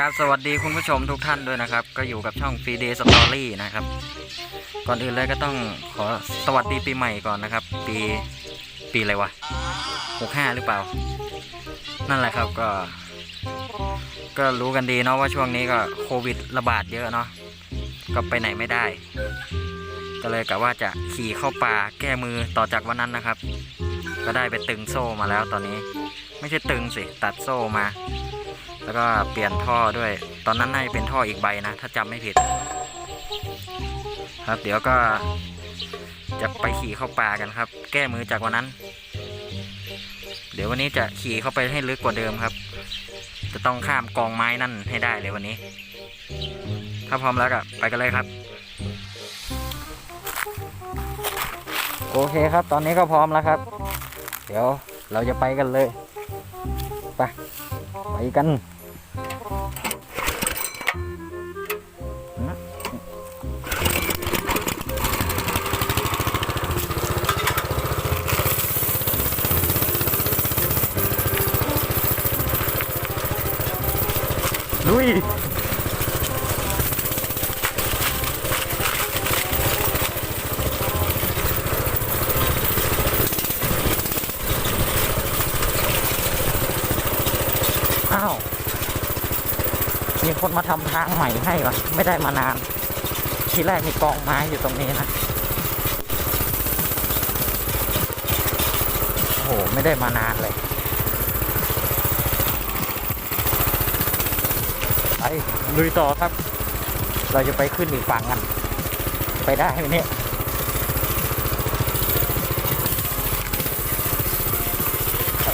กราบสวัสดีคุณผู้ชมทุกท่านด้วยนะครับ ก็อยู่กับช่อง Free Day Story นะครับ ก่อนอื่นเลยก็ต้องขอสวัสดีปีใหม่ก่อนนะครับ ปีปีอะไรวะ65หรือเปล่า นั่นแหละครับก็ ก็รู้กันดีเนาะว่าช่วงนี้ก็โควิดระบาดเยอะเนาะก็ไปไหนไม่ได้ ก็เลยกะว่าจะขี่เข้าป่าแก้มือต่อจากวันนั้นนะครับ ก็ได้ไปตึงโซ่มาแล้วตอนนี้ ไม่ใช่ตึงสิตัดโซ่มา แล้วก็เปลี่ยนท่อด้วย ตอนนั้นน่าจะเป็นท่ออีกใบนะ ถ้าจำไม่ผิด ครับเดี๋ยวก็จะไปขี่เข้าป่ากันครับ แก้มือจากวันนั้น เดี๋ยววันนี้จะขี่เข้าไปให้ลึกกว่าเดิมครับ จะต้องข้ามกองไม้นั่นให้ได้เลยวันนี้ ถ้าพร้อมแล้วก็ไปกันเลยครับ โอเคครับ ตอนนี้ก็พร้อมแล้วครับ เดี๋ยวเราจะไปกันเลย ไป ไปกัน ลุยอ้าวมีคนมาทำทางใหม่ให้วะไม่ได้มานาน ทีแรกมีกองไม้อยู่ตรงนี้นะโอ้โห ไม่ได้มานานเลย ไป ลุยต่อครับ เราจะไปขึ้นอีกฝั่งกันไปได้ไหมเนี่ย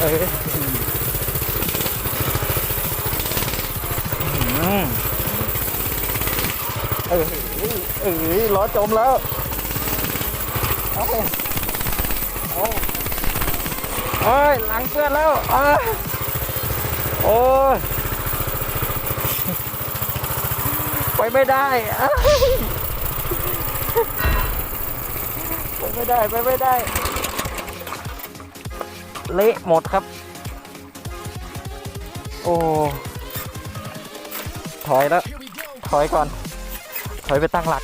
เออเออเออล้อจมแล้ว เอาเอาโอ้ยหลังเปื้อนแล้วอ้าโอ้ย ไปไม่ได้ไปไม่ได้ไปไม่ได้ เละหมดครับ โอ้ถอยแล้ว ถอยก่อน ถอยไปตั้งหลัก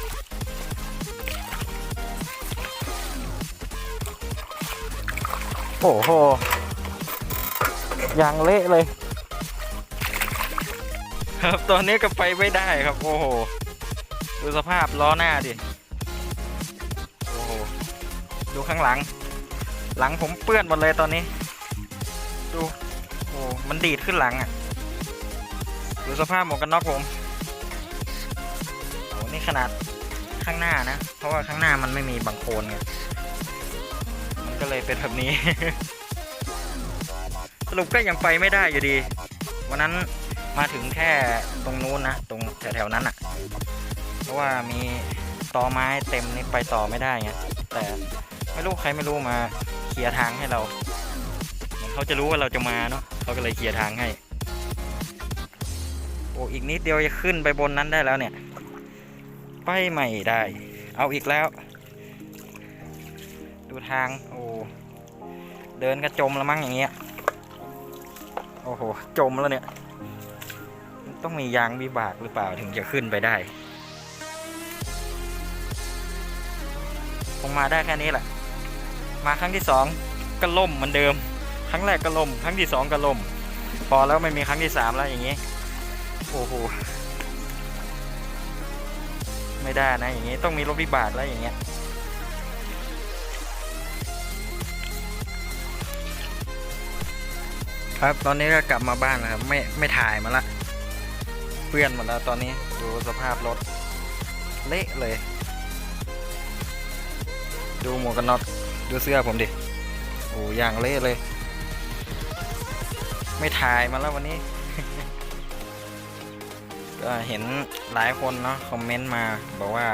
โอ้โหย่างเละเลย ครับตอนนี้ก็ไปไม่ได้ครับ โอ้โห ดูสภาพล้อหน้าดิ โอ้โห ดูข้างหลัง หลังผมเปื้อนหมดเลยตอนนี้ ดูโอ้มันดีดขึ้นหลังอะ ดูสภาพหมวกกันน็อกผมโอ้นี่ขนาดข้างหน้านะ เพราะว่าข้างหน้ามันไม่มีบังโคลนไงมันก็เลยเป็นแบบนี้ สรุปก็ยังไปไม่ได้อยู่ดี วันนั้น มาถึงแค่ตรงนู้นนะ ตรงแถวๆนั้นอะ่ะ เพราะว่ามีตอไม้เต็มนี่ไปต่อไม่ได้ไงแต่ไม่รู้ใครไม่รู้มาเคลียร์ทางให้เราเขาจะรู้ว่าเราจะมาเนาะเขาก็เลยเคลียร์ทางให้โอ้อีกนิดเดียวจะขึ้นไปบนนั้นได้แล้วเนี่ย ไปไม่ได้ เอาอีกแล้ว ดูทางโอ้เดินก็จมแล้วมั้งอย่างเงี้ยโอ้โหจมแล้วเนี่ย ต้องมียางวิบากหรือเปล่าถึงจะขึ้นไปได้คงมาได้แค่นี้แหละ มาครั้งที่สองก็ล่มเหมือนเดิม ครั้งแรกก็ล่ม ครั้งที่สองก็ล่ม พอแล้วไม่มีครั้งที่สามแล้วอย่างงี้ โอ้โห ไม่ได้นะอย่างงี้ต้องมีรถวิบากแล้วอย่างเงี้ย ครับตอนนี้ก็กลับมาบ้านแล้วครับไม่ไม่ถ่ายมาละ เปื้อนหมดแล้วตอนนี้ดูสภาพรถเละเลย ดูหมวกกันน็อกดูเสื้อผมดิโอ้อย่างเละเลย ไม่ถ่ายมาแล้ววันนี้ ก็เห็นหลายคนเนาะคอมเมนต์มาบอกว่า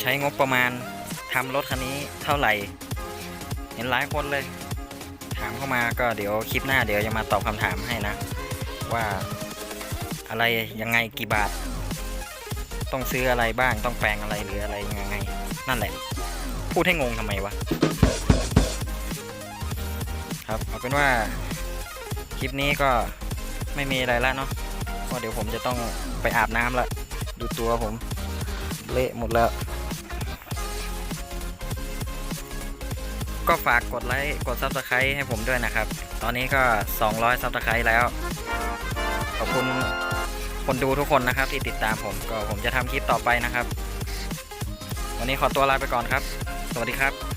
ใช้งบประมาณทำรถคันนี้เท่าไหร่ เห็นหลายคนเลย ถามเข้ามาก็เดี๋ยวคลิปหน้าเดี๋ยวจะมาตอบคำถามให้นะ ว่า อะไรยังไงกี่บาท ต้องซื้ออะไรบ้างต้องแปลงอะไรหรืออะไรยังไง นั่นแหละ พูดให้งงทำไมวะ ครับเอาเป็นว่าคลิปนี้ก็ไม่มีอะไรแล้วเนาะเพราะเดี๋ยวผมจะต้องไปอาบน้ำละดูตัวผม เละหมดแล้ว ก็ฝากกดไลค์กด Subscribe ให้ผมด้วยนะครับ ตอนนี้ก็ 200 Subscribe แล้ว ขอบคุณ คนดูทุกคนนะครับที่ติดตามผมก็ผมจะทำคลิปต่อไปนะครับ วันนี้ขอตัวลาไปก่อนครับ สวัสดีครับ